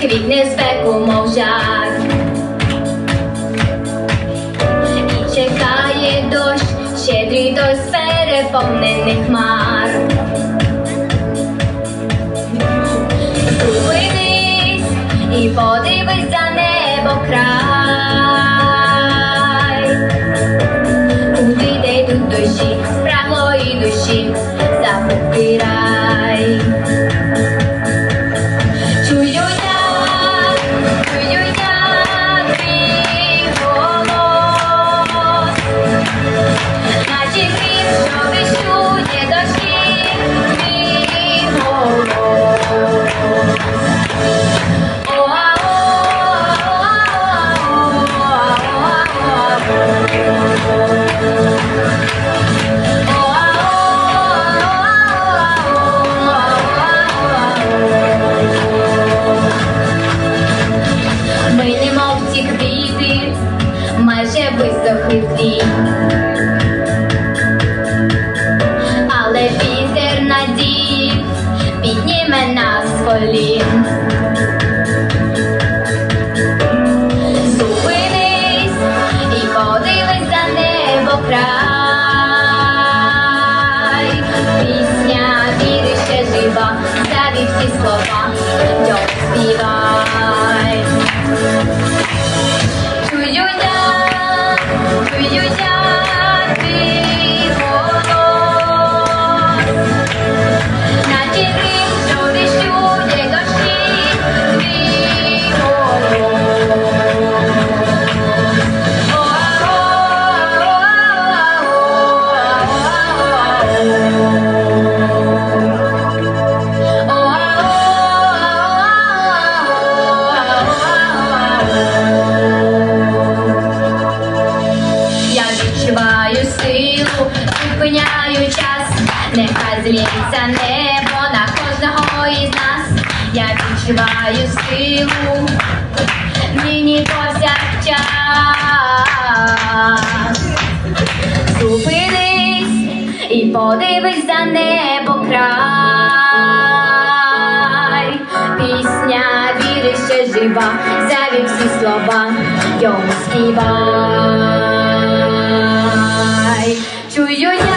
Квітне спеку мов жар і чекає дощ, щедрий дощ переповнених хмар. Подивись за небо край. Майже висохли всі. Але вітер надії підніме нас з колін. Зупинись і подивись за небо край. Пісня віри ще жива, заві всі слова, час, нехай зміниться небо на кожного із нас. Я відчуваю силу, нині повсякчас. Зупинись і подивись за небо край. Пісня віри ще жива, заві всі слова, йому співай. Чую я